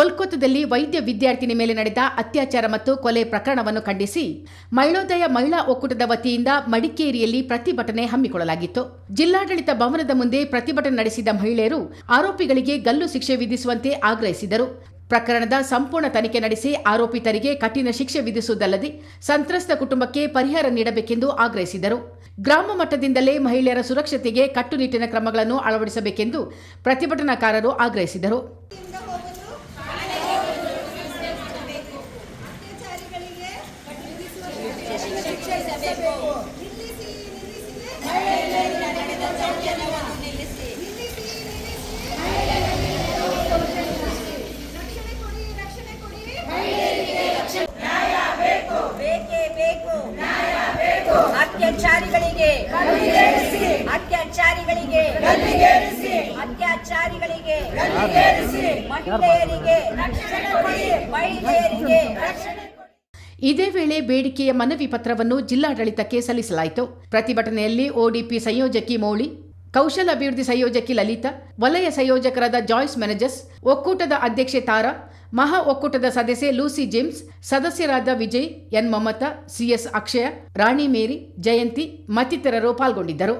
ನೇಮಕದಲ್ಲಿ ವೈದ್ಯ ವಿದ್ಯಾರ್ಥಿನಿ ಮೇಲೆ ನಡೆದ ಅತ್ಯಾಚಾರ ಮತ್ತು ಕೊಲೆ ಪ್ರಕರಣವನ್ನು ಖಂಡಿಸಿ ಮಹಿಳೋದಯ ಮಹಿಳಾ ಒಕ್ಕೂಟದ ವತಿಯಿಂದ ಮಡಿಕೇರಿಯಲ್ಲಿ ಪ್ರತಿಭಟನೆ ಹಮ್ಮಿಕೊಳ್ಳಲಾಗಿತ್ತು. ಜಿಲ್ಲಾಡಳಿತ ಭವನದ ಮುಂದೆ ಪ್ರತಿಭಟನೆ ನಡೆಸಿದ ಮಹಿಳೆಯರು ಆರೋಪಿಗಳಿಗೆ ಗಲ್ಲು ಶಿಕ್ಷೆ ವಿಧಿಸುವಂತೆ ಆಗ್ರಹಿಸಿದರು. ಪ್ರಕರಣದ ಸಂಪೂರ್ಣ ತನಿಖೆ ನಡೆಸಿ ಆರೋಪಿತರಿಗೆ ಕಠಿಣ ಶಿಕ್ಷೆ ವಿಧಿಸುವುದಲ್ಲದೆ ಸಂತ್ರಸ್ತ ಕುಟುಂಬಕ್ಕೆ ಪರಿಹಾರ ನೀಡಬೇಕೆಂದು ಆಗ್ರಹಿಸಿದರು. ಗ್ರಾಮ ಮಟ್ಟದಿಂದಲೇ ಮಹಿಳೆಯರ ಸುರಕ್ಷತೆಗೆ ಕಟ್ಟುನಿಟ್ಟಿನ ಕ್ರಮಗಳನ್ನು ಅಳವಡಿಸಬೇಕೆಂದು ಪ್ರತಿಭಟನಾಕಾರರು ಆಗ್ರಹಿಸಿದರು. ಶಿಕ್ಷಿಸಬೇಕು ನಿಲ್ಲಿಸಿ ನಿಲ್ಲಿಸಿ ನಿಲ್ಲಿಸಿ ರಕ್ಷಣೆ ಕೊಡಿ ರಕ್ಷಣೆ ಕೊಡಿ ಬೇಕೇ ಬೇಕು ಅತ್ಯಾಚಾರಿಗಳಿಗೆ ಅತ್ಯಾಚಾರಿಗಳಿಗೆ ಅತ್ಯಾಚಾರಿಗಳಿಗೆ ಮಹಿಳೆಯರಿಗೆ ಮಹಿಳೆಯರಿಗೆ ರಕ್ಷಣೆ ಇದೇ ವೇಳೆ ಬೇಡಿಕೆಯ ಮನವಿ ಪತ್ರವನ್ನು ಜಿಲ್ಲಾಡಳಿತಕ್ಕೆ ಸಲ್ಲಿಸಲಾಯಿತು. ಪ್ರತಿಭಟನೆಯಲ್ಲಿ ಒಡಿಪಿ ಸಂಯೋಜಕಿ ಮೌಳಿ, ಕೌಶಲ ಅಭಿವೃದ್ಧಿ ಸಂಯೋಜಕಿ ಲಲಿತಾ, ವಲಯ ಸಂಯೋಜಕರಾದ ಜಾಯ್ಸ್ ಮ್ಯಾನೇಜರ್ಸ್, ಒಕ್ಕೂಟದ ಅಧ್ಯಕ್ಷೆ ತಾರಾ, ಮಹಾ ಒಕ್ಕೂಟದ ಸದಸ್ಯೆ ಲೂಸಿ ಜೇಮ್ಸ್, ಸದಸ್ಯರಾದ Vijay, N Mamata CS Akshaya, Rani Mary, Jayanti ಮತ್ತಿತರರು ಪಾಲ್ಗೊಂಡಿದ್ದರು.